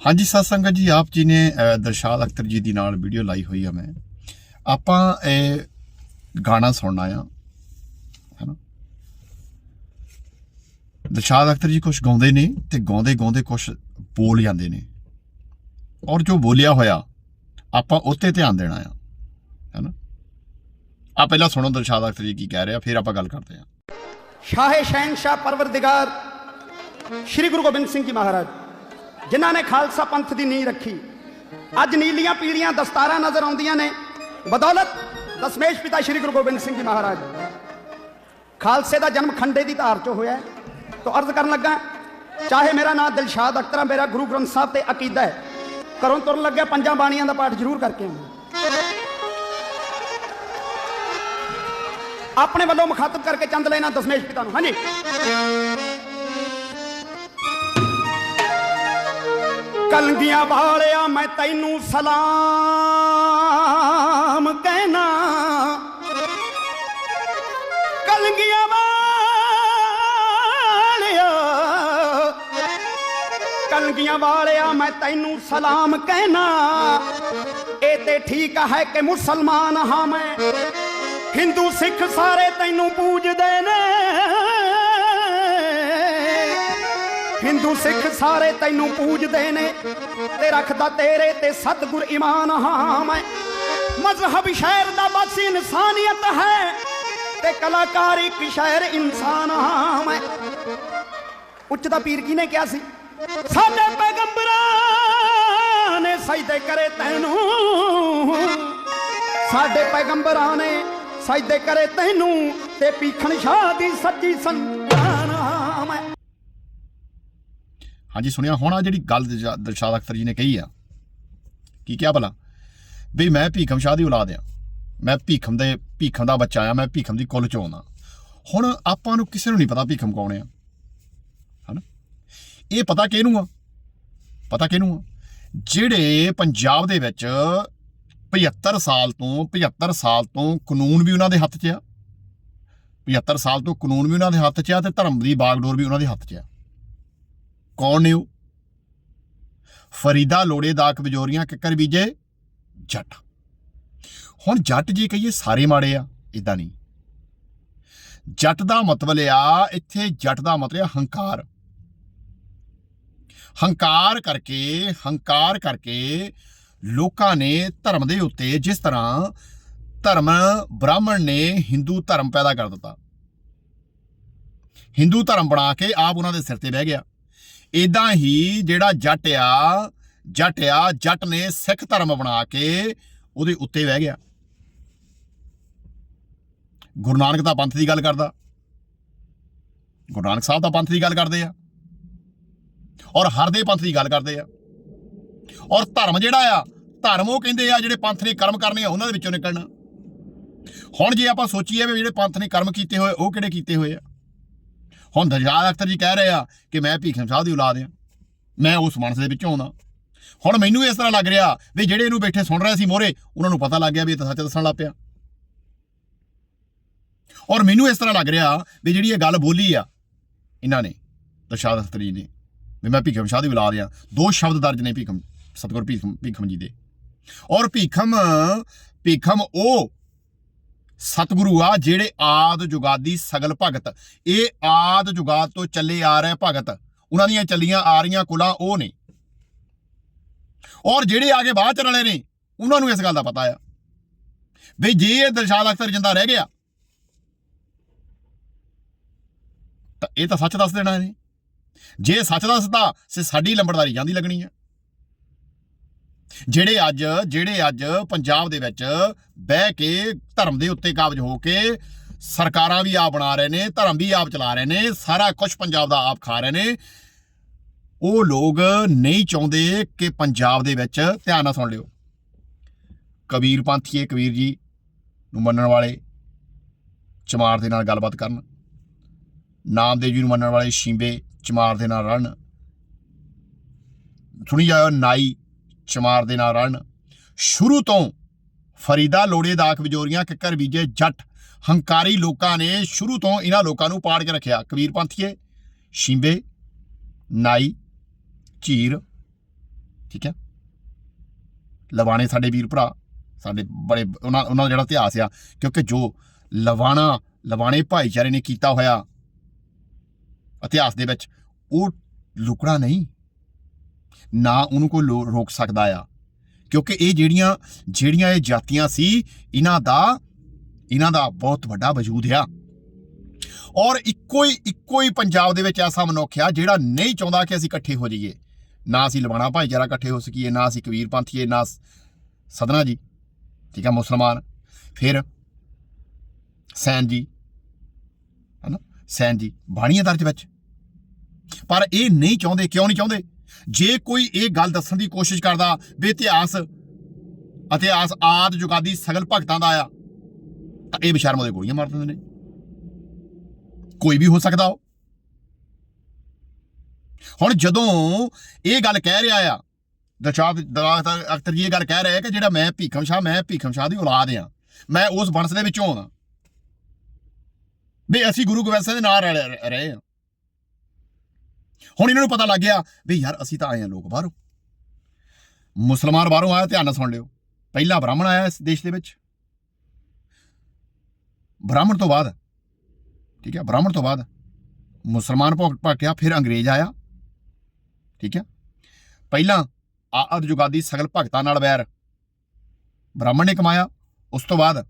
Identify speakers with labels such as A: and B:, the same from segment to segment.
A: ਹਾਂਜੀ ਸਤ ਸੰਗਤ ਜੀ ਆਪ ਜੀ ਨੇ ਅ, ਅਖਤਰ ਜੀ ਦੀ ਨਾਲ ਵੀਡੀਓ ਲਾਈ ਹੋਈ ਆ ਮੈਂ। ਆਪਾਂ ਇਹ ਗਾਣਾ ਸੁਣਨਾ ਆ ਹੈਨਾ? ਦਿਲਸ਼ਾਦ ਅਖਤਰ ਜੀ ਕੁਝ ਗਾਉਂਦੇ ਨੇ ਤੇ ਗਾਉਂਦੇ ਗਾਉਂਦੇ ਕੁਝ ਬੋਲ ਜਾਂਦੇ ਨੇ। ਔਰ ਜੋ ਬੋਲਿਆ ਹੋਇਆ ਆਪਾਂ ਉੱਤੇ ਧਿਆਨ ਦੇਣਾ ਆ ਹੈਨਾ? ਆ ਪਹਿਲਾਂ ਸੁਣੋ ਦਿਲਸ਼ਾਦ ਅਖਤਰ ਜੀ ਕੀ ਕਹਿ ਰਿਹਾ ਫਿਰ ਆਪਾਂ ਗੱਲ ਕਰਦੇ ਆ
B: ਸ਼ਾਹੇ ਸ਼ਹਿਨਸ਼ਾਹ ਪਰਵਰਦਿਗਾਰ ਸ੍ਰੀ ਗੁਰੂ ਗੋਬਿੰਦ ਸਿੰਘ ਜੀ ਮਹਾਰਾਜ। ਜਿਨ੍ਹਾਂ ਨੇ ਖਾਲਸਾ ਪੰਥ ਦੀ ਨੀਂਹ ਰੱਖੀ। ਅੱਜ ਨੀਲੀਆਂ ਪੀੜੀਆਂ ਦਸਤਾਰਾਂ ਨਜ਼ਰ ਆਉਂਦੀਆਂ ਨੇ। ਬਦੌਲਤ ਦਸਮੇਸ਼ ਪਿਤਾ ਸ੍ਰੀ ਗੁਰੂ ਗੋਬਿੰਦ ਸਿੰਘ ਜੀ ਮਹਾਰਾਜ। ਖਾਲਸੇ ਦਾ ਜਨਮ ਖੰਡੇ ਦੀ ਧਾਰ ਚੋਂ ਹੋਇਆ ਹੈ। ਅਰਜ਼ ਕਰਨ ਲੱਗਾ, ਚਾਹੇ ਮੇਰਾ ਨਾਮ ਦਿਲਸ਼ਾਦ ਅਖਤਰਾ, ਮੇਰਾ ਗੁਰੂ ਗ੍ਰੰਥ ਸਾਹਿਬ ਤੇ ਅਕੀਦਾ ਹੈ, ਘਰੋਂ ਤੁਰਨ ਲੱਗਿਆ ਪੰਜਾਂ ਬਾਣੀਆਂ ਦਾ ਪਾਠ ਜ਼ਰੂਰ ਕਰਕੇ ਆਉਣਾ ਆਪਣੇ ਵੱਲੋਂ ਮੁਖਾਤਬ ਕਰਕੇ ਚੰਦ ਲੈਣਾ ਦਸਮੇਸ਼ ਪਿਤਾ ਨੂੰ। ਹਾਂਜੀ। ਕਲਗੀਆਂ ਵਾਲਿਆ, ਮੈਂ ਤੈਨੂੰ ਸਲਾਮ ਕਹਿਣਾ। ਕਲਗੀਆਂ ਵਾਲਿਆ ਕਲਗੀਆਂ ਵਾਲਿਆ, ਮੈਂ ਤੈਨੂੰ ਸਲਾਮ ਕਹਿਣਾ। ਇਹ ਤੇ ਠੀਕ ਹੈ ਕਿ ਮੁਸਲਮਾਨ ਹਾਂ ਮੈਂ। ਹਿੰਦੂ ਸਿੱਖ ਸਾਰੇ ਤੈਨੂੰ ਪੂਜਦੇ ਨੇ। ਹਿੰਦੂ ਸਿੱਖ ਸਾਰੇ ਤੈਨੂੰ ਪੂਜਦੇ ਨੇ ਤੇ ਰੱਖਦਾ ਤੇਰੇ ਤੇ ਸਤਿਗੁਰ ਇਮਾਨ। ਹਾਂ, ਮੈਂ ਮਜ਼ਹਬ ਸ਼ਹਿਰ ਦਾ ਬਸ ਇਨਸਾਨੀਅਤ ਹੈ ਤੇ ਕਲਾਕਾਰ ਇੱਕ ਸ਼ਹਿਰ ਇਨਸਾਨ। ਹਾਂ, ਮੈਂ ਉੱਚ ਦਾ ਪੀਰ ਕੀ ਨੇ ਕਿਹਾ ਸੀ? ਸਾਡੇ ਪੈਗੰਬਰਾਂ ਨੇ ਸਜਦੇ ਕਰੇ ਤੈਨੂੰ। ਸਾਡੇ ਪੈਗੰਬਰਾਂ ਨੇ ਸਜਦੇ ਕਰੇ ਤੈਨੂੰ ਤੇ ਪੀਖਣ ਸ਼ਾਹ ਦੀ ਸੱਚੀ ਸੰਤਾਨ
A: ਹਾਂਜੀ, ਸੁਣਿਆ ਹੁਣ ਆ ਜਿਹੜੀ ਗੱਲ ਦਿਲਸ਼ਾ- ਦਿਲਸ਼ਾਦ ਅਖਤਰ ਜੀ ਨੇ ਕਹੀ ਆ। ਕੀ ਕਿਹਾ ਭਲਾ? ਵੀ ਮੈਂ ਭੀਖਮ ਸ਼ਾਹ ਦੀ ਔਲਾਦ ਆ। ਮੈਂ ਭੀਖਮ ਦੇ ਭੀਖਮ ਦਾ ਬੱਚਾ ਆ, ਮੈਂ ਭੀਖਮ ਦੀ ਕੁੱਲ ਚੋਂ ਆ। ਹੁਣ ਆਪਾਂ ਨੂੰ ਕਿਸੇ ਨੂੰ ਨਹੀਂ ਪਤਾ ਭੀਖਮ ਕੌਣ ਆ। ਹਨਾ? ਇਹ ਪਤਾ ਕਿਹਨੂੰ ਆ? ਪਤਾ ਕਿਹਨੂੰ ਆ? ਜਿਹੜੇ ਪੰਜਾਬ ਦੇ ਵਿੱਚ 75 ਸਾਲ ਤੋਂ 75 ਸਾਲ ਤੋਂ ਕਾਨੂੰਨ ਵੀ ਉਹਨਾਂ ਦੇ ਹੱਥ 'ਚ ਆ। 75 ਸਾਲ ਤੋਂ ਕਾਨੂੰਨ ਵੀ ਉਹਨਾਂ ਦੇ ਹੱਥ 'ਚ ਆ ਤੇ ਧਰਮ ਦੀ ਬਾਗਡੋਰ ਵੀ ਉਹਨਾਂ ਦੇ ਹੱਥ 'ਚ ਆ। ਕੌਣ ਨੇ ਉਹ? ਫਰੀਦਾ, ਲੋੜੇ, ਦਾਕ ਬਜੋਰੀਆਂ ਕਿੱਕਰ, ਬੀਜੇ, ਜੱਟ। ਹੁਣ ਜੱਟ ਜੀ ਕਹੀਏ ਸਾਰੇ ਮਾੜੇ ਆ ਇਦਾਂ ਨਹੀਂ। ਜੱਟ ਦਾ ਮਤਲਬ ਆ, ਇੱਥੇ ਜੱਟ ਦਾ ਮਤਲਬ ਆ ਹੰਕਾਰ। ਹੰਕਾਰ ਕਰਕੇ ਹੰਕਾਰ ਕਰਕੇ ਲੋਕਾਂ ਨੇ ਧਰਮ ਦੇ ਉੱਤੇ ਜਿਸ ਤਰ੍ਹਾਂ ਧਰਮ ਬ੍ਰਾਹਮਣ ਨੇ ਹਿੰਦੂ ਧਰਮ ਪੈਦਾ ਕਰ ਦਿੱਤਾ। ਹਿੰਦੂ ਧਰਮ ਬਣਾ ਕੇ ਆਪ ਉਹਨਾਂ ਦੇ ਸਿਰ ਤੇ ਬਹਿ ਗਿਆ। ਇਦਾਂ ਹੀ ਜਿਹੜਾ ਜੱਟ ਆ ਜੱਟ ਆ, ਜੱਟ ਨੇ ਸਿੱਖ ਧਰਮ ਬਣਾ ਕੇ ਉਹਦੇ ਉੱਤੇ ਬਹਿ ਗਿਆ। ਗੁਰੂ ਨਾਨਕ ਦਾ ਪੰਥ ਦੀ ਗੱਲ ਕਰਦਾ। ਗੁਰੂ ਨਾਨਕ ਸਾਹਿਬ ਦਾ ਪੰਥ ਦੀ ਗੱਲ ਕਰਦੇ ਆ। ਔਰ ਹਰ ਦੇ ਪੰਥ ਦੀ ਗੱਲ ਕਰਦੇ ਆ। ਔਰ ਧਰਮ ਜਿਹੜਾ ਆ, ਧਰਮ ਉਹ ਕਹਿੰਦੇ ਆ ਜਿਹੜੇ ਪੰਥ ਨੇ ਕਰਮ ਕਰਨੇ ਆ, ਉਹਨਾਂ ਦੇ ਵਿੱਚੋਂ ਨਿਕਲਣਾ। ਹੁਣ ਜੇ ਆਪਾਂ ਸੋਚੀਏ ਵੀ ਜਿਹੜੇ ਪੰਥ ਨੇ ਕਰਮ ਕੀਤੇ ਹੋਏ, ਉਹ ਕਿਹੜੇ ਕੀਤੇ ਹੋਏ ਆ? ਹੁਣ ਦਰਜਾਦ ਅਖਤਰ ਜੀ ਕਹਿ ਰਹੇ ਆ ਕਿ ਮੈਂ ਭੀਖਮ ਸਾਹਿਬ ਦੀ ਔਲਾਦ ਆ ਮੈਂ ਉਸ ਮਨਸ ਦੇ ਵਿੱਚੋਂ ਆਉਂਦਾ। ਹੁਣ ਮੈਨੂੰ ਇਸ ਤਰ੍ਹਾਂ ਲੱਗ ਰਿਹਾ ਵੀ ਜਿਹੜੇ ਇਹਨੂੰ ਬੈਠੇ ਸੁਣ ਰਹੇ ਸੀ ਮੋਰੇ ਉਹਨਾਂ ਨੂੰ ਪਤਾ ਲੱਗ ਗਿਆ ਵੀ ਇਹ ਤਾਂ ਸੱਚ ਦੱਸਣ ਲੱਗ ਪਿਆ। ਔਰ ਮੈਨੂੰ ਇਸ ਤਰ੍ਹਾਂ ਲੱਗ ਰਿਹਾ ਵੀ ਜਿਹੜੀ ਇਹ ਗੱਲ ਬੋਲੀ ਆ, ਇਹਨਾਂ ਨੇ, ਦਰਸ਼ਾਦ ਅਖਤਰ ਜੀ ਨੇ, ਵੀ ਮੈਂ ਭੀਖਮ ਸ਼ਾਹ ਦੀ ਔਲਾਦ ਆ ਦੋ ਸ਼ਬਦ ਦਰਜ ਨੇ ਭੀਖਮ, ਸਤਿਗੁਰ ਭੀਖਮ ਭੀਖਮ ਜੀ ਦੇ। ਔਰ ਭੀਖਮ ਭੀਖਮ ਉਹ ਸਤਿਗੁਰੂ ਆ, ਜਿਹੜੇ ਆਦ ਜੁਗਾਦੀ ਸਗਲ ਭਗਤ। ਇਹ ਆਦ ਜੁਗਾਦ ਤੋਂ ਚੱਲੇ ਆ ਰਹੇ ਭਗਤ। ਉਹਨਾਂ ਦੀਆਂ ਚੱਲੀਆਂ ਆ ਰਹੀਆਂ ਕੁਲਾਂ ਉਹ ਨੇ। ਔਰ ਜਿਹੜੇ ਆਗੇ ਬਾਅਦ ਚ ਰਲੇ ਨੇ, ਉਹਨਾਂ ਨੂੰ ਇਸ ਗੱਲ ਦਾ ਪਤਾ ਆ। ਵੀ ਜੇ ਇਹ ਦਿਲਸ਼ਾਦ ਅਖਤਰ ਜਿੰਦਾ ਰਹਿ ਗਿਆ, ਤਾਂ ਇਹ ਤਾਂ ਸੱਚ ਦੱਸ ਦੇਣਾ ਇਹਨੇ। ਜੇ ਸੱਚ ਦੱਸਦਾ, ਸੇ ਸਾਡੀ ਲੰਬੜਦਾਰੀ ਜਾਂਦੀ ਲੱਗਣੀ ਆ। ਜਿਹੜੇ ਅੱਜ ਜਿਹੜੇ ਅੱਜ ਪੰਜਾਬ ਦੇ ਵਿੱਚ ਬਹਿ ਕੇ ਧਰਮ ਦੇ ਉੱਤੇ ਕਾਬਜ ਹੋ ਕੇ ਸਰਕਾਰਾਂ ਵੀ ਆਪ ਬਣਾ ਰਹੇ ਨੇ, ਧਰਮ ਵੀ ਆਪ ਚਲਾ ਰਹੇ ਨੇ, ਸਾਰਾ ਕੁਝ ਪੰਜਾਬ ਦਾ ਆਪ ਖਾ ਰਹੇ ਨੇ, ਉਹ ਲੋਕ ਨਹੀਂ ਚਾਹੁੰਦੇ ਕਿ ਪੰਜਾਬ ਦੇ ਵਿੱਚ ਧਿਆਨ ਨਾਲ ਸੁਣ ਲਿਓ। ਕਬੀਰ ਪੰਥੀਏ, ਕਬੀਰ ਜੀ ਨੂੰ ਮੰਨਣ ਵਾਲੇ ਚਮਾਰ ਦੇ ਨਾਲ ਗੱਲਬਾਤ ਕਰਨ, ਨਾਮਦੇਵ ਜੀ ਨੂੰ ਮੰਨਣ ਵਾਲੇ ਸ਼ਿੰਬੇ ਚਮਾਰ ਦੇ ਨਾਲ ਰਲਣ। ਸੁਣੀ ਜਾਇਓ ਨਾਈ ਚਮਾਰ ਦੇ ਨਾਲ ਰਲਣ। ਸ਼ੁਰੂ ਤੋਂ ਫਰੀਦਾ ਲੋੜੇ ਦਾਖ ਵਿਜੋਰੀਆਂ ਕਿੱਕਰ ਬੀਜੇ ਜੱਟ, ਹੰਕਾਰੀ ਲੋਕਾਂ ਨੇ ਸ਼ੁਰੂ ਤੋਂ ਇਹਨਾਂ ਲੋਕਾਂ ਨੂੰ ਪਾੜ ਕੇ ਰੱਖਿਆ। ਕਬੀਰ ਪੰਥੀਏ, ਸ਼ਿੰਬੇ, ਨਾਈ, ਝੀਰ, ਠੀਕ ਹੈ? ਲਵਾਣੇ ਸਾਡੇ ਵੀਰ ਭਰਾ, ਸਾਡੇ ਬੜੇ ਉਹਨਾਂ ਉਹਨਾਂ ਦਾ ਜਿਹੜਾ ਇਤਿਹਾਸ ਆ, ਕਿਉਂਕਿ ਜੋ ਲਵਾਣਾ, ਲਵਾਣੇ ਭਾਈਚਾਰੇ ਨੇ ਕੀਤਾ ਹੋਇਆ ਇਤਿਹਾਸ ਦੇ ਵਿੱਚ, ਉਹ ਲੁਕੜਾ ਨਹੀਂ। ਨਾ ਉਹਨੂੰ ਕੋਈ ਲੋ- ਰੋਕ ਸਕਦਾ ਆ। ਕਿਉਂਕਿ ਇਹ ਜਿਹੜੀਆਂ ਜਿਹੜੀਆਂ ਇਹ ਜਾਤੀਆਂ ਸੀ, ਇਹਨਾਂ ਦਾ ਇਹਨਾਂ ਦਾ ਬਹੁਤ ਵੱਡਾ ਵਜੂਦ ਆ। ਔਰ ਇੱਕੋ ਹੀ ਇੱਕੋ ਹੀ ਪੰਜਾਬ ਦੇ ਵਿੱਚ ਐਸਾ ਮਨੁੱਖ ਆ ਜਿਹੜਾ ਨਹੀਂ ਚਾਹੁੰਦਾ ਕਿ ਅਸੀਂ ਇਕੱਠੇ ਹੋ ਜਾਈਏ। ਨਾ ਅਸੀਂ ਲਵਾਣਾ ਭਾਈਚਾਰਾ ਇਕੱਠੇ ਹੋ ਸਕੀਏ, ਨਾ ਅਸੀਂ ਕਬੀਰ ਪੰਥੀਏ, ਨਾ ਸਦਨਾ ਜੀ, ਠੀਕ ਆ, ਮੁਸਲਮਾਨ। ਫਿਰ ਸੈਨ ਜੀ, ਹਨਾ? ਸੈਨ ਜੀ, ਬਾਣੀਆਂ ਦਰਜ ਵਿੱਚ। ਪਰ ਇਹ ਨਹੀਂ ਚਾਹੁੰਦੇ, ਕਿਉਂ ਨਹੀਂ ਚਾਹੁੰਦੇ? ਜੇ ਕੋਈ ਇਹ ਗੱਲ ਦੱਸਣ ਦੀ ਕੋਸ਼ਿਸ਼ ਕਰਦਾ ਵੀ ਇਤਿਹਾਸ ਇਤਿਹਾਸ ਆਦ ਜੁਗਾਦੀ ਸਗਲ ਭਗਤਾਂ ਦਾ ਆ, ਤਾਂ ਇਹ ਬਸ਼ਰਮ ਉਹਦੇ ਗੋਲੀਆਂ ਮਾਰ ਦਿੰਦੇ ਨੇ। ਕੋਈ ਵੀ ਹੋ ਸਕਦਾ ਉਹ। ਹੁਣ ਜਦੋਂ ਇਹ ਗੱਲ ਕਹਿ ਰਿਹਾ ਆ ਦਰਸ਼ਾਦ ਦਰਾਤ ਅਖਤਰ ਜੀ ਇਹ ਗੱਲ ਕਹਿ ਰਿਹਾ ਕਿ ਜਿਹੜਾ ਮੈਂ ਭੀਖਮ ਸ਼ਾਹ, ਮੈਂ ਭੀਖਮ ਸ਼ਾਹ ਦੀ ਔਲਾਦ ਆ, ਮੈਂ ਉਸ ਵੰਸ਼ ਦੇ ਵਿੱਚੋਂ ਆ। ਵੀ ਅਸੀਂ ਗੁਰੂ ਗੋਬਿੰਦ ਸਿੰਘ ਦੇ ਨਾਲ ਰਹਿ- ਰਹੇ ਆ। ਹੁਣ ਇਹਨਾਂ ਨੂੰ ਪਤਾ ਲੱਗ ਗਿਆ ਵੀ ਯਾਰ ਅਸੀਂ ਤਾਂ ਆਏ ਆ ਲੋਕ ਬਾਹਰੋਂ। ਮੁਸਲਮਾਨ ਬਾਹਰੋਂ ਆਇਆ, ਧਿਆਨ ਨਾਲ ਸੁਣ ਲਿਓ। ਪਹਿਲਾ ਬ੍ਰਾਹਮਣ ਆਇਆ ਇਸ ਦੇਸ਼ ਦੇ ਵਿੱਚ। ਬ੍ਰਾਹਮਣ ਤੋਂ ਬਾਅਦ, ਠੀਕ ਹੈ, ਬ੍ਰਾਹਮਣ ਤੋਂ ਬਾਅਦ ਮੁਸਲਮਾਨ ਭੋਗ ਭਟਕਿਆ, ਫਿਰ ਅੰਗਰੇਜ਼ ਆਇਆ। ਠੀਕ ਹੈ, ਪਹਿਲਾਂ ਆਦ ਜੁਗਾਦੀ ਸਗਲ ਭਗਤਾਂ ਨਾਲ ਵੈਰ। ਬ੍ਰਾਹਮਣ ਨੇ ਕਮਾਇਆ, ਉਸ ਤੋਂ ਬਾਅਦ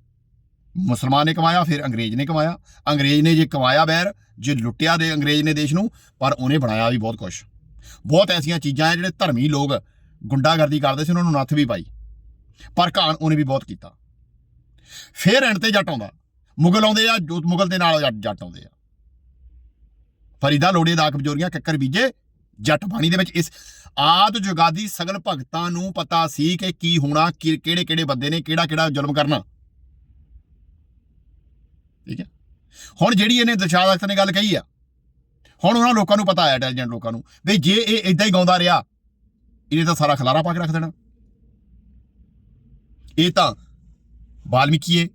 A: ਮੁਸਲਮਾਨ ਨੇ ਕਮਾਇਆ, ਫਿਰ ਅੰਗਰੇਜ਼ ਨੇ ਕਮਾਇਆ। ਅੰਗਰੇਜ਼ ਨੇ ਜੇ ਕਮਾਇਆ ਵੈਰ ਜੇ ਲੁੱਟਿਆ ਦੇ ਅੰਗਰੇਜ਼ ਨੇ ਦੇਸ਼ ਨੂੰ, ਪਰ ਉਹਨੇ ਬਣਾਇਆ ਵੀ ਬਹੁਤ ਕੁਝ ਬਹੁਤ ਐਸੀਆਂ ਚੀਜ਼ਾਂ ਆ ਜਿਹੜੇ ਧਰਮੀ ਲੋਕ ਗੁੰਡਾਗਰਦੀ ਕਰਦੇ ਸੀ, ਉਹਨਾਂ ਨੂੰ ਨੱਥ ਵੀ ਪਾਈ। ਪਰ ਘਾਣ ਉਹਨੇ ਵੀ ਬਹੁਤ ਕੀਤਾ। ਫਿਰ ਐਂਡ ਤੇ ਜੱਟ ਆਉਂਦਾ। ਮੁਗਲ ਆਉਂਦੇ ਆ ਜੋ ਮੁਗਲ ਦੇ ਨਾਲ ਜੱਟ ਆਉਂਦੇ ਆ। ਫਰੀਦਾ ਲੋੜੀ ਦਾ ਕਮਜ਼ੋਰੀਆਂ ਕੱਕਰ ਬੀਜੇ, ਜੱਟ ਬਾਣੀ ਦੇ ਵਿੱਚ ਇਸ ਆਦ ਜੁਗਾਦੀ ਸਗਲ ਭਗਤਾਂ ਨੂੰ ਪਤਾ ਸੀ ਕਿ ਕੀ ਹੋਣਾ ਕਿਹੜੇ ਕਿਹੜੇ ਬੰਦੇ ਨੇ ਕਿਹੜਾ ਕਿਹੜਾ ਜ਼ੁਲਮ ਕਰਨਾ। ਠੀਕ ਹੈ? ਹੁਣ ਜਿਹੜੀ ਇਹਨੇ ਦਿਲਸ਼ਾਦ ਅਖਤਰ ਨੇ ਗੱਲ ਕਹੀ ਆ, ਹੁਣ ਉਹਨਾਂ ਲੋਕਾਂ ਨੂੰ ਪਤਾ ਹੈ ਇੰਟੈਲੀਜੈਂਟ ਲੋਕਾਂ ਨੂੰ ਵੀ ਜੇ ਇਹ ਇਦਾਂ ਹੀ ਗਾਉਂਦਾ ਰਿਹਾ, ਇਹਨੇ ਤਾਂ ਸਾਰਾ ਖਲਾਰਾ ਪਾ ਕੇ ਰੱਖ ਦੇਣਾ। ਇਹ ਤਾਂ ਵਾਲਮੀਕੀਏ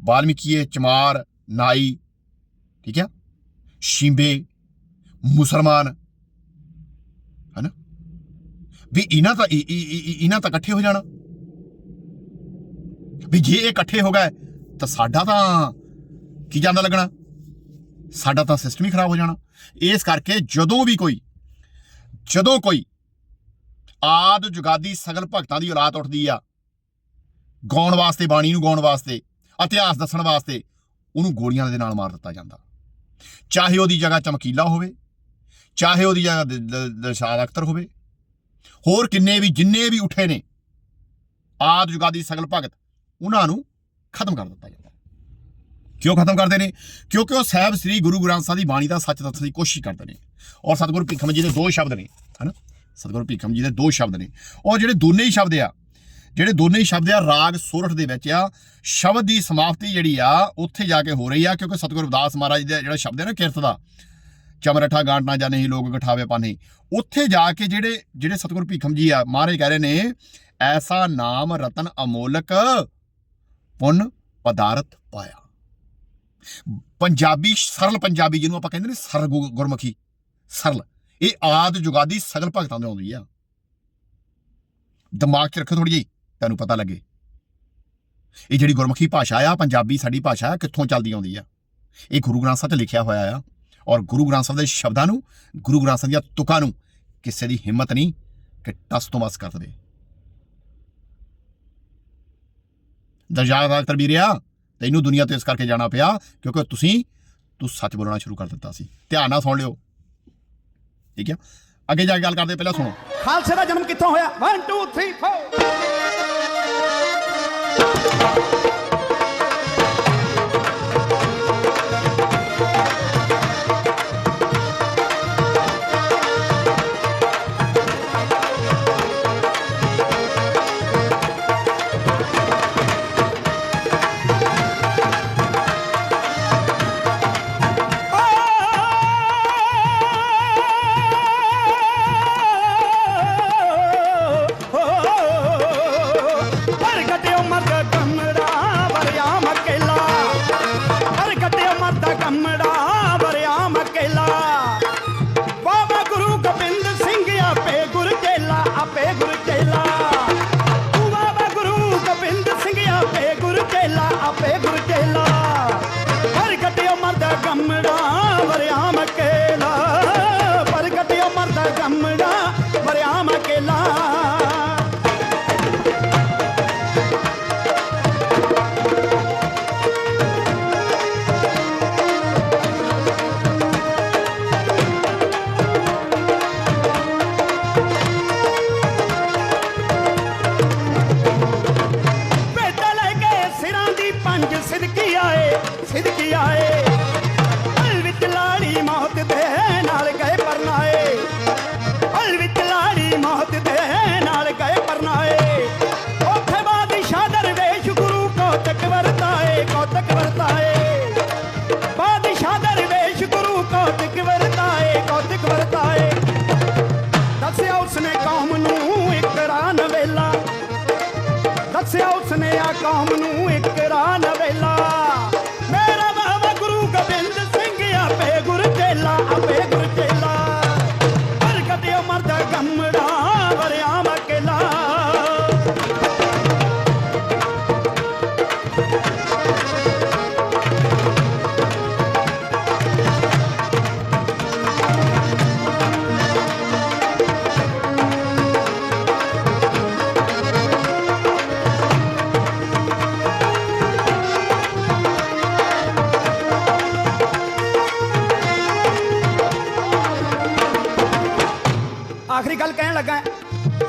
A: ਵਾਲਮੀਕੀਏ ਚਮਾਰ, ਨਾਈ, ਠੀਕ ਹੈ ਸ਼ਿੰਬੇ, ਮੁਸਲਮਾਨ, ਹਨਾ? ਵੀ ਇਹਨਾਂ ਤਾਂ ਇਹਨਾਂ ਤਾਂ ਇਕੱਠੇ ਹੋ ਜਾਣਾ। ਵੀ ਜੇ ਇਹ ਇਕੱਠੇ ਹੋ ਗਏ, ਤਾਂ ਸਾਡਾ ਤਾਂ ਕੀ ਜਾਂਦਾ ਲੱਗਣਾ? ਸਾਡਾ ਤਾਂ ਸਿਸਟਮ ਹੀ ਖਰਾਬ ਹੋ ਜਾਣਾ। ਇਸ ਕਰਕੇ ਜਦੋਂ ਵੀ ਕੋਈ, ਜਦੋਂ ਕੋਈ ਆਦ ਜੁਗਾਦੀ ਸਗਲ ਭਗਤਾਂ ਦੀ ਔਲਾਦ ਉੱਠਦੀ ਆ, ਗਾਉਣ ਵਾਸਤੇ, ਬਾਣੀ ਨੂੰ ਗਾਉਣ ਵਾਸਤੇ, ਇਤਿਹਾਸ ਦੱਸਣ ਵਾਸਤੇ, ਉਹਨੂੰ ਗੋਲੀਆਂ ਦੇ ਨਾਲ ਮਾਰ ਦਿੱਤਾ ਜਾਂਦਾ। ਚਾਹੇ ਉਹਦੀ ਜਗ੍ਹਾ ਚਮਕੀਲਾ ਹੋਵੇ, ਚਾਹੇ ਉਹਦੀ ਜਗ੍ਹਾ ਦਿਲਸ਼ਾਦ ਅਖਤਰ ਹੋਵੇ, ਹੋਰ ਕਿੰਨੇ ਵੀ, ਜਿੰਨੇ ਵੀ ਉੱਠੇ ਨੇ, ਆਦ ਜੁਗਾਦੀ ਸਗਲ ਭਗਤ, ਉਹਨਾਂ ਨੂੰ ਖਤਮ ਕਰ ਦਿੱਤਾ ਜਾਂਦਾ। ਕਿਉਂ ਖਤਮ ਕਰਦੇ ਨੇ? ਕਿਉਂਕਿ ਉਹ ਸਾਹਿਬ ਸ੍ਰੀ ਗੁਰੂ ਗ੍ਰੰਥ ਸਾਹਿਬ ਦੀ ਬਾਣੀ ਦਾ ਸੱਚ ਦੱਸਣ ਦੀ ਕੋਸ਼ਿਸ਼ ਕਰਦੇ ਨੇ। ਔਰ ਸਤਿਗੁਰੂ ਭੀਖਮ ਜੀ ਦੇ ਦੋ ਸ਼ਬਦ ਨੇ, ਹਨਾ? ਸਤਿਗੁਰੂ ਭੀਖਮ ਜੀ ਦੇ ਦੋ ਸ਼ਬਦ ਨੇ। ਔਰ ਜਿਹੜੇ ਦੋਨੇ ਹੀ ਸ਼ਬਦ ਆ, ਜਿਹੜੇ ਦੋਨੇ ਹੀ ਸ਼ਬਦ ਆ, ਰਾਗ ਸੋਰਠ ਦੇ ਵਿੱਚ ਆ, ਸ਼ਬਦ ਦੀ ਸਮਾਪਤੀ ਜਿਹੜੀ ਆ, ਉੱਥੇ ਜਾ ਕੇ ਹੋ ਰਹੀ ਆ, ਕਿਉਂਕਿ ਸਤਿਗੁਰੂ ਰਵਿਦਾਸ ਮਹਾਰਾਜ ਦਾ ਜਿਹੜਾ ਸ਼ਬਦ ਹੈ ਨਾ ਕਿਰਤ ਦਾ, ਚਮਰਠਾ ਗਾਂਟ ਨਾ ਜਾਣੇ ਹੀ ਲੋਕ ਗਠਾਵੇ ਪਾਨੇ ਉੱਥੇ ਜਾ ਕੇ ਜਿਹੜੇ ਜਿਹੜੇ ਸਤਿਗੁਰੂ ਭੀਖਮ ਜੀ ਆ, ਮਹਾਰਾਜ ਕਹਿ ਰਹੇ ਨੇ, ਐਸਾ ਨਾਮ ਰਤਨ ਅਮੋਲਕ ਪੁੰਨ ਪਦਾਰਥ ਪਾਇਆ। ਪੰਜਾਬੀ, ਸਰਲ ਪੰਜਾਬੀ ਜਿਹਨੂੰ ਆਪਾਂ ਕਹਿੰਦੇ ਨੇ, ਸਰਲ ਗੁਰਮੁਖੀ, ਸਰਲ। ਇਹ ਆਦ ਜੁਗਾਦੀ ਸਗਲ ਭਗਤਾਂ ਦੇ ਆਉਂਦੀ ਆ। ਦਿਮਾਗ 'ਚ ਰੱਖੋ ਥੋੜੀ ਜਿਹੀ, ਤੁਹਾਨੂੰ ਪਤਾ ਲੱਗੇ। ਇਹ ਜਿਹੜੀ ਗੁਰਮੁਖੀ ਭਾਸ਼ਾ ਆ, ਪੰਜਾਬੀ ਸਾਡੀ ਭਾਸ਼ਾ ਆ, ਕਿੱਥੋਂ ਚੱਲਦੀ ਆਉਂਦੀ ਆ? ਇਹ ਗੁਰੂ ਗ੍ਰੰਥ ਸਾਹਿਬ 'ਚ ਲਿਖਿਆ ਹੋਇਆ ਆ, ਔਰ ਗੁਰੂ ਗ੍ਰੰਥ ਸਾਹਿਬ ਦੇ ਸ਼ਬਦਾਂ ਨੂੰ, ਗੁਰੂ ਗ੍ਰੰਥ ਸਾਹਿਬ ਦੀਆਂ ਤੁਕਾਂ ਨੂੰ ਕਿਸੇ ਦੀ ਹਿੰਮਤ ਨਹੀਂ ਕਿ ਟਸ ਤੋਂ ਬਸ ਕਰ ਦੇਵੇ। ਦਰਜਾ ਦਾ ਤਰਬੀਰਿਆ ਤੈਨੂੰ ਦੁਨੀਆ ਤੋਂ ਇਸ ਕਰਕੇ ਜਾਣਾ ਪਿਆ ਕਿਉਂਕਿ ਤੁਸੀਂ, ਤੂੰ ਸੱਚ ਬੋਲਣਾ ਸ਼ੁਰੂ ਕਰ ਦਿੱਤਾ ਸੀ। ਧਿਆਨ ਨਾਲ ਸੁਣ ਲਿਓ। ਠੀਕ ਹੈ ਅੱਗੇ ਜਾ ਕੇ ਗੱਲ ਕਰਦੇ, ਪਹਿਲਾਂ ਸੁਣੋ।
B: ਖਾਲਸੇ ਦਾ ਜਨਮ ਕਿੱਥੋਂ ਹੋਇਆ? 1 2 3 4 ਸਿਦਕੀਆ ਏ ਹਲ ਵਿੱਚ ਲਾੜੀ ਮੌਤ ਦੇ ਨਾਲ ਗਏ ਪਰਨਾਏ। ਹਲ ਲਾੜੀ ਮੌਤ ਦੇ ਨਾਲ ਗਏ ਪਰਨਾਏ। ਉਥੇ ਬਾਦਸ਼ਾਹ ਦਰਵੇਸ਼ ਗੁਰੂ ਕੋ ਵਰਤਾਏ ਕੋ ਤੱਕ ਵਰਤਾਏ। ਬਾਦਸ਼ਾਹ ਦਰਵੇਸ਼ ਗੁਰੂ ਕੋ ਵਰਤਾਏ ਕੋ ਵਰਤਾਏ। ਦੱਸਿਆ ਉਸਨੇ ਕੌਮ ਨੂੰ ਇੱਕ ਰਾਨ ਵੇਲਾ। ਦੱਸਿਆ ਉਸਨੇ ਆ ਕੌਮ ਨੂੰ ਆਖਰੀ ਗੱਲ ਕਹਿਣ ਲੱਗਾ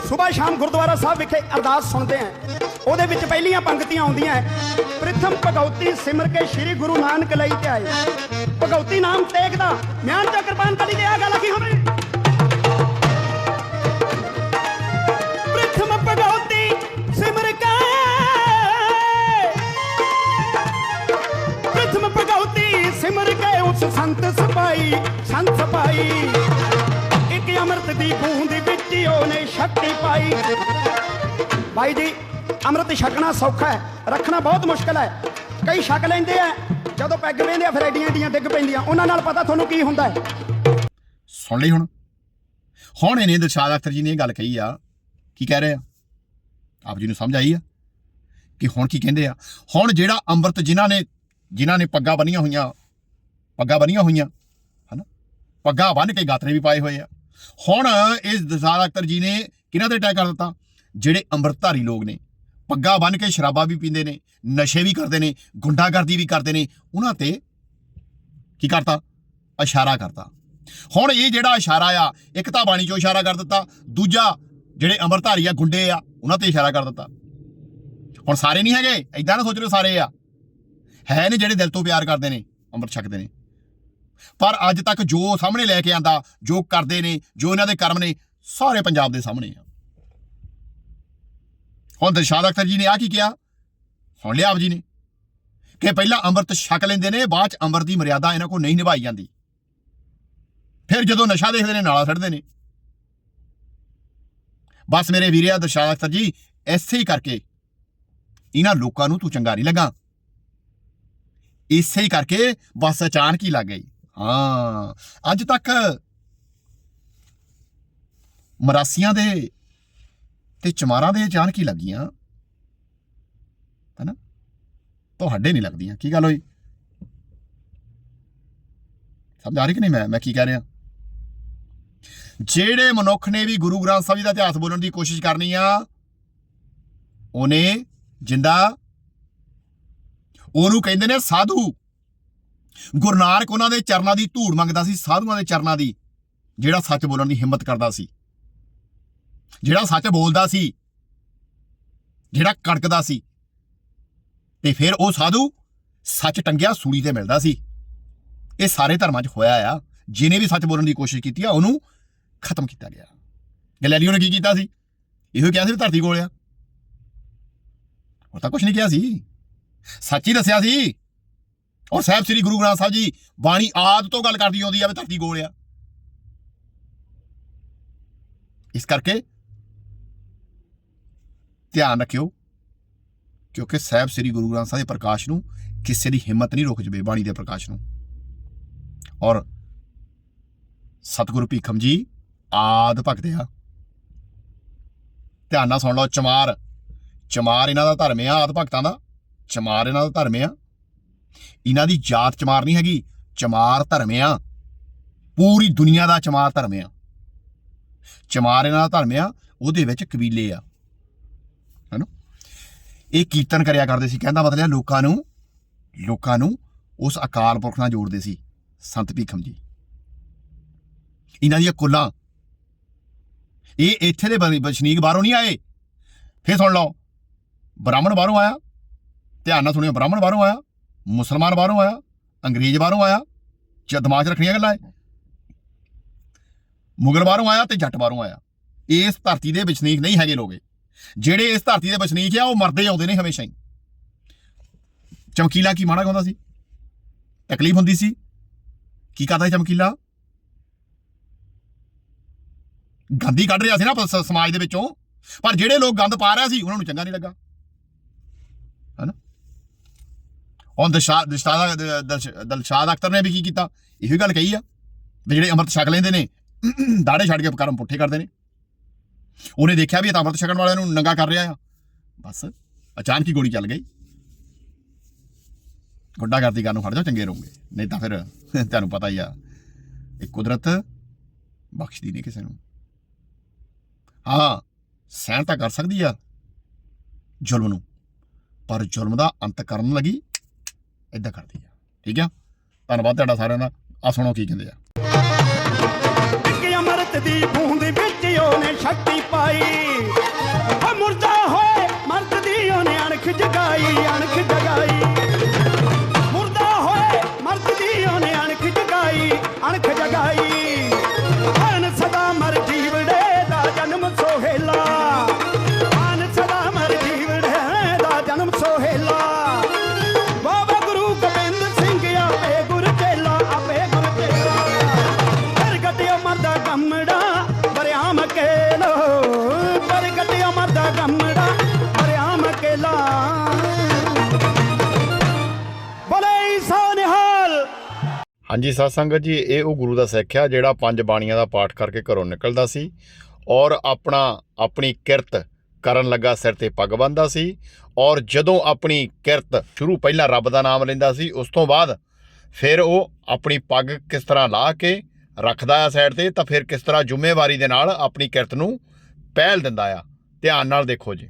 B: ਸਵੇਰ ਸ਼ਾਮ ਗੁਰਦੁਆਰਾ ਸਾਹਿਬ ਵਿਖੇ ਅਰਦਾਸ ਸੁਣਦੇ ਆਂ ਉਹਦੇ ਵਿੱਚ ਪਹਿਲੀਆਂ ਪੰਕਤੀਆਂ ਆਉਂਦੀਆਂ ਪ੍ਰਥਮ ਭਗਉਤੀ ਸਿਮਰ ਕੇ ਸ੍ਰੀ ਗੁਰੂ ਨਾਨਕ ਲਈ ਤੇ ਆਏ। ਭਗਉਤੀ ਨਾਮ ਟੇਕਦਾ ਮਿਆਨ ਚ ਕਿਰਪਾਨ ਕਲੀ ਤੇ ਆ ਗੱਲ ਕੀ ਹੋਵੇ। ਪ੍ਰਥਮ ਭਗਉਤੀ ਸਿਮਰ ਕੇ। ਪ੍ਰਥਮ ਭਗਉਤੀ ਸਿਮਰ ਕੇ, ਉਸ ਸੰਤ ਸਪਾਈ ਸੰਤ ਸਪਾਈ। ਅੰਮ੍ਰਿਤ ਦੀ ਬੂੰਦ ਵਿੱਚ ਹੀ ਉਹਨੇ ਸ਼ਕਤੀ ਪਾਈ। ਭਾਈ ਜੀ, ਅੰਮ੍ਰਿਤ ਛਕਣਾ ਸੌਖਾ ਹੈ, ਰੱਖਣਾ ਬਹੁਤ ਮੁਸ਼ਕਲ ਹੈ। ਕਈ ਛਕ ਲੈਂਦੇ ਆ, ਜਦੋਂ ਪੈਗ ਪੈਂਦੇ ਆ, ਫਿਰ ਐਡੀਆਂ ਐਡੀਆਂ ਡਿੱਗ ਪੈਂਦੀਆਂ। ਉਹਨਾਂ ਨਾਲ ਪਤਾ ਤੁਹਾਨੂੰ ਕੀ ਹੁੰਦਾ ਹੈ?
A: ਸੁਣ ਲਈ ਹੁਣ। ਹੁਣ ਇਹਨੇ ਦਿਲਸ਼ਾਦ ਅਖਤਰ ਜੀ ਨੇ ਇਹ ਗੱਲ ਕਹੀ ਆ। ਕੀ ਕਹਿ ਰਹੇ ਆ? ਆਪ ਜੀ ਨੂੰ ਸਮਝ ਆਈ ਆ ਕਿ ਹੁਣ ਕੀ ਕਹਿੰਦੇ ਆ? ਹੁਣ ਜਿਹੜਾ ਅੰਮ੍ਰਿਤ ਜਿਨ੍ਹਾਂ ਨੇ ਜਿਨ੍ਹਾਂ ਨੇ ਪੱਗਾਂ ਬੰਨੀਆਂ ਹੋਈਆਂ, ਪੱਗਾਂ ਬੰਨੀਆਂ ਹੋਈਆਂ, ਹਨਾ? ਪੱਗਾਂ ਬੰਨ ਕੇ ਗਾਤਰੇ ਵੀ ਪਾਏ ਹੋਏ ਆ। ਹੁਣ ਇਸ ਦਿਲਸ਼ਾਦ ਅਖਤਰ ਜੀ ਨੇ ਕਿਹਨਾਂ ਤੇ ਅਟੈਕ ਕਰ ਦਿੱਤਾ? ਜਿਹੜੇ ਅੰਮ੍ਰਿਤਧਾਰੀ ਲੋਕ ਨੇ। ਪੱਗਾਂ ਬੰਨ ਕੇ ਸ਼ਰਾਬਾਂ ਵੀ ਪੀਂਦੇ ਨੇ, ਨਸ਼ੇ ਵੀ ਕਰਦੇ ਨੇ, ਗੁੰਡਾਗਰਦੀ ਵੀ ਕਰਦੇ ਨੇ। ਉਹਨਾਂ ਤੇ ਕੀ ਕਰਤਾ? ਇਸ਼ਾਰਾ ਕਰਤਾ। ਹੁਣ ਇਹ ਜਿਹੜਾ ਇਸ਼ਾਰਾ ਆ, ਇੱਕ ਤਾਂ ਬਾਣੀ ਚੋਂ ਇਸ਼ਾਰਾ ਕਰ ਦਿੱਤਾ, ਦੂਜਾ ਜਿਹੜੇ ਅੰਮ੍ਰਿਤਧਾਰੀ ਆ, ਗੁੰਡੇ ਆ, ਉਹਨਾਂ ਤੇ ਇਸ਼ਾਰਾ ਕਰ ਦਿੱਤਾ। ਹੁਣ ਸਾਰੇ ਨਹੀਂ ਹੈਗੇ? ਐਦਾਂ ਨਾ ਸੋਚ ਰਹੇ ਸਾਰੇ ਆ। ਹੈ ਨੇ ਜਿਹੜੇ ਦਿਲ ਤੋਂ ਪਿਆਰ ਕਰਦੇ ਨੇ, ਅੰਮ੍ਰਿਤ ਛਕਦੇ ਨੇ। ਪਰ ਅੱਜ ਤੱਕ ਜੋ ਸਾਹਮਣੇ ਲੈ ਕੇ ਆਂਦਾ, ਜੋ ਕਰਦੇ ਨੇ, ਜੋ ਇਹਨਾਂ ਦੇ ਕਰਮ ਨੇ, ਸਾਰੇ ਪੰਜਾਬ ਦੇ ਸਾਹਮਣੇ ਆ। ਹੁਣ ਦਿਲਸ਼ਾਦ ਅਖਤਰ ਜੀ ਨੇ ਆ ਕੀ ਕਿਹਾ? ਸੁਣ ਲਿਆ ਆਪ ਜੀ ਨੇ ਕਿ ਪਹਿਲਾਂ ਅੰਮ੍ਰਿਤ ਛਕ ਲੈਂਦੇ ਨੇ, ਬਾਅਦ ਚ ਅੰਮ੍ਰਿਤ ਦੀ ਮਰਿਆਦਾ ਇਹਨਾਂ ਕੋਲ ਨਹੀਂ ਨਿਭਾਈ ਜਾਂਦੀ। ਫਿਰ ਜਦੋਂ ਨਸ਼ਾ ਦੇਖਦੇ ਨੇ, ਨਾਲਾ ਛੱਡਦੇ ਨੇ। ਬਸ ਮੇਰੇ ਵੀਰਿਆ ਦਿਲਸ਼ਾਦ ਅਖਤਰ ਜੀ ਐਸੇ ਹੀ ਕਰਕੇ ਇਹਨਾਂ ਲੋਕਾਂ ਨੂੰ ਤੂੰ ਚੰਗਾ ਨਹੀਂ ਲੱਗਾ। ਇਸੇ ਹੀ ਕਰਕੇ ਬਸ ਅਚਾਨਕ ਹੀ ਲੱਗ ਗਈ। ਹਾਂ, ਅੱਜ ਤੱਕ ਮਰਾਸੀਆਂ ਦੇ ਤੇ ਚਮਾਰਾਂ ਦੇ ਅਚਾਨਕ ਕੀ ਲੱਗੀਆਂ? ਹਨਾ? ਤੁਹਾਡੇ ਨਹੀਂ ਲੱਗਦੀਆਂ, ਕੀ ਗੱਲ ਹੋਈ? ਸਮਝ ਆ ਰਹੀ ਕਿ ਨਹੀਂ? ਮੈਂ ਮੈਂ ਕੀ ਕਹਿ ਰਿਹਾ? ਜਿਹੜੇ ਮਨੁੱਖ ਨੇ ਵੀ ਗੁਰੂ ਗ੍ਰੰਥ ਸਾਹਿਬ ਜੀ ਦਾ ਇਤਿਹਾਸ ਬੋਲਣ ਦੀ ਕੋਸ਼ਿਸ਼ ਕਰਨੀ ਆ, ਉਹਨੇ ਜਿੰਦਾ, ਉਹਨੂੰ ਕਹਿੰਦੇ ਨੇ ਸਾਧੂ। ਗੁਰੂ ਨਾਨਕ ਉਹਨਾਂ ਦੇ ਚਰਨਾਂ ਦੀ ਧੂੜ ਮੰਗਦਾ ਸੀ, ਸਾਧੂਆਂ ਦੇ ਚਰਨਾਂ ਦੀ, ਜਿਹੜਾ ਸੱਚ ਬੋਲਣ ਦੀ ਹਿੰਮਤ ਕਰਦਾ ਸੀ। ਜਿਹੜਾ ਸੱਚ ਬੋਲਦਾ ਸੀ, ਜਿਹੜਾ ਕੜਕਦਾ ਸੀ, ਤੇ ਫਿਰ ਉਹ ਸਾਧੂ ਸੱਚ ਟੰਗਿਆ ਸੂਲੀ ਤੇ ਮਿਲਦਾ ਸੀ। ਇਹ ਸਾਰੇ ਧਰਮਾਂ 'ਚ ਹੋਇਆ ਆ। ਜਿਹਨੇ ਵੀ ਸੱਚ ਬੋਲਣ ਦੀ ਕੋਸ਼ਿਸ਼ ਕੀਤੀ ਆ, ਉਹਨੂੰ ਖਤਮ ਕੀਤਾ ਗਿਆ। ਗੈਲੀਲੀਓ ਨੇ ਕੀ ਕੀਤਾ ਸੀ? ਇਹੋ ਕਿਹਾ ਸੀ ਵੀ ਧਰਤੀ ਗੋਲ ਆ। ਉਹ ਤਾਂ ਕੁਝ ਨਹੀਂ ਕਿਹਾ ਸੀ। ਸੱਚ ਹੀ ਦੱਸਿਆ ਸੀ। ਔਰ ਸਾਹਿਬ ਸ੍ਰੀ ਗੁਰੂ ਗ੍ਰੰਥ ਸਾਹਿਬ ਜੀ ਬਾਣੀ ਆਦ ਤੋਂ ਗੱਲ ਕਰਦੀ ਆਉਂਦੀ ਆ ਵੀ ਧਰਤੀ ਗੋਲ ਆ। ਇਸ ਕਰਕੇ ਧਿਆਨ ਰੱਖਿਓ, ਕਿਉਂਕਿ ਸਾਹਿਬ ਸ੍ਰੀ ਗੁਰੂ ਗ੍ਰੰਥ ਸਾਹਿਬ ਦੇ ਪ੍ਰਕਾਸ਼ ਨੂੰ ਕਿਸੇ ਦੀ ਹਿੰਮਤ ਨਹੀਂ ਰੋਕ ਜਵੇ, ਬਾਣੀ ਦੇ ਪ੍ਰਕਾਸ਼ ਨੂੰ। ਔਰ ਸਤਿਗੁਰੂ ਭੀਖਮ ਜੀ ਆਦ ਭਗਤ ਆ। ਧਿਆਨ ਨਾਲ ਸੁਣ ਲਓ, ਚਮਾਰ। ਚਮਾਰ ਇਹਨਾਂ ਦਾ ਧਰਮ ਆ, ਆਦ ਭਗਤਾਂ ਦਾ। ਚਮਾਰ ਇਹਨਾਂ ਦਾ ਧਰਮ ਆ। ਇਹਨਾਂ ਦੀ ਜਾਤ ਚਮਾਰ ਨਹੀਂ ਹੈਗੀ, ਚਮਾਰ ਧਰਮ ਆ। ਪੂਰੀ ਦੁਨੀਆ ਦਾ ਚਮਾਰ ਧਰਮ ਆ। ਚਮਾਰ ਇਹਨਾਂ ਦਾ ਧਰਮ ਆ, ਉਹਦੇ ਵਿੱਚ ਕਬੀਲੇ ਆ। ਹੈਨਾ? ਇਹ ਕੀਰਤਨ ਕਰਿਆ ਕਰਦੇ ਸੀ। ਕਹਿੰਦਾ ਮਤਲਬ ਲੋਕਾਂ ਨੂੰ ਲੋਕਾਂ ਨੂੰ ਉਸ ਅਕਾਲ ਪੁਰਖ ਨਾਲ ਜੋੜਦੇ ਸੀ, ਸੰਤ ਭੀਖਮ ਜੀ। ਇਹਨਾਂ ਦੀਆਂ ਕੁੱਲਾਂ। ਇਹ ਇੱਥੇ ਦੇ ਬਣੀ- ਵਸਨੀਕ ਬਾਹਰੋਂ ਨਹੀਂ ਆਏ। ਫੇਰ ਸੁਣ ਲਓ, ਬ੍ਰਾਹਮਣ ਬਾਹਰੋਂ ਆਇਆ। ਧਿਆਨ ਨਾਲ ਸੁਣਿਓ, ਬ੍ਰਾਹਮਣ ਬਾਹਰੋਂ ਆਇਆ। ਮੁਸਲਮਾਨ ਬਾਹਰੋਂ ਆਇਆ, ਅੰਗਰੇਜ਼ ਬਾਹਰੋਂ ਆਇਆ ਚ ਦਿਮਾਗ 'ਚ ਰੱਖਣੀਆਂ ਗੱਲਾਂ ਹੈ ਮੁਗਲ ਬਾਹਰੋਂ ਆਇਆ ਤੇ ਜੱਟ ਬਾਹਰੋਂ ਆਇਆ। ਇਸ ਧਰਤੀ ਦੇ ਵਸਨੀਕ ਨਹੀਂ ਹੈਗੇ ਲੋਗੇ ਜਿਹੜੇ ਇਸ ਧਰਤੀ ਦੇ ਵਸਨੀਕ ਆ, ਉਹ ਮਰਦੇ ਆਉਂਦੇ ਨੇ ਹਮੇਸ਼ਾ ਹੀ। ਚਮਕੀਲਾ ਕੀ ਮਾੜਾ ਗਾਉਂਦਾ ਸੀ? ਤਕਲੀਫ ਹੁੰਦੀ ਸੀ? ਕੀ ਕਰਦਾ ਸੀ ਚਮਕੀਲਾ? ਗੰਦੀ ਕੱਢ ਰਿਹਾ ਸੀ ਨਾ ਸਮਾਜ ਦੇ ਵਿੱਚੋਂ। ਪਰ ਜਿਹੜੇ ਲੋਕ ਗੰਦ ਪਾ ਰਿਹਾ ਸੀ, ਉਹਨਾਂ ਨੂੰ ਚੰਗਾ ਨਹੀਂ ਲੱਗਾ। ਹਨਾ? ਉਹ ਦਿਲਸ਼ਾਦ ਦਿਲਸ਼ਾਦ ਦਿਲਸ਼- ਦਿਲਸ਼ਾਦ ਅਖਤਰ ਨੇ ਵੀ ਕੀ ਕੀਤਾ? ਇਹੋ ਗੱਲ ਕਹੀ ਆ ਵੀ ਜਿਹੜੇ ਅੰਮ੍ਰਿਤ ਛਕ ਲੈਂਦੇ ਨੇ, ਦਾੜੇ ਛੱਡ ਕੇ ਕਰਮ ਪੁੱਠੇ ਕਰਦੇ ਨੇ। ਉਹਨੇ ਦੇਖਿਆ ਵੀ ਇਹ ਤਾਂ ਅੰਮ੍ਰਿਤ ਛਕਣ ਵਾਲਿਆਂ ਨੂੰ ਨੰਗਾ ਕਰ ਰਿਹਾ ਆ। ਬਸ, ਅਚਾਨਕ ਹੀ ਗੋਲੀ ਚੱਲ ਗਈ। ਗੁੱਡਾ ਕਰਦੀ ਕਰਨ ਨੂੰ ਖੜ ਜਾਓ, ਚੰਗੇ ਰਹੋਗੇ। ਨਹੀਂ ਤਾਂ ਫਿਰ ਤੁਹਾਨੂੰ ਪਤਾ ਹੀ ਆ, ਇਹ ਕੁਦਰਤ ਬਖਸ਼ਦੀ ਨਹੀਂ ਕਿਸੇ ਨੂੰ। ਹਾਂ ਸਹਿਣ ਤਾਂ ਕਰ ਸਕਦੀ ਆ, ਜ਼ੁਲਮ ਨੂੰ। ਪਰ ਜ਼ੁਲਮ ਦਾ ਅੰਤ ਕਰਨ ਲੱਗੀ ਇਦਾਂ ਕਰਦੀ ਆ। ਠੀਕ ਆ? ਧੰਨਵਾਦ ਤੁਹਾਡਾ ਸਾਰਿਆਂ ਦਾ। ਆ ਸੁਣੋ ਕੀ ਕਹਿੰਦੇ ਆ।
B: ਕਿ ਅਮਰਤ ਦੀ ਬੂੰਦ ਵਿੱਚ ਉਹਨੇ ਸ਼ਕਤੀ ਪਾਈ।
A: ਹਾਂਜੀ ਸਾਧ ਸੰਗਤ ਜੀ, ਇਹ ਉਹ ਗੁਰੂ ਦਾ ਸਿੱਖ ਆ ਜਿਹੜਾ ਪੰਜ ਬਾਣੀਆਂ ਦਾ ਪਾਠ ਕਰਕੇ ਘਰੋਂ ਨਿਕਲਦਾ ਸੀ ਔਰ ਆਪਣਾ, ਆਪਣੀ ਕਿਰਤ ਕਰਨ ਲੱਗਾ ਸਿਰ ਤੇ ਪੱਗ ਬੰਨਦਾ ਸੀ ਔਰ ਜਦੋਂ ਆਪਣੀ ਕਿਰਤ ਸ਼ੁਰੂ ਪਹਿਲਾਂ ਰੱਬ ਦਾ ਨਾਮ ਲੈਂਦਾ ਸੀ, ਉਸ ਤੋਂ ਬਾਅਦ ਫਿਰ ਉਹ ਆਪਣੀ ਪੱਗ ਕਿਸ ਤਰ੍ਹਾਂ ਲਾ ਕੇ ਰੱਖਦਾ ਆ ਸਾਈਡ ਤੇ, ਤਾਂ ਫਿਰ ਕਿਸ ਤਰ੍ਹਾਂ ਜ਼ਿੰਮੇਵਾਰੀ ਦੇ ਨਾਲ ਆਪਣੀ ਕਿਰਤ ਨੂੰ ਪਹਿਲ ਦਿੰਦਾ ਆ। ਧਿਆਨ ਨਾਲ ਦੇਖੋ ਜੀ।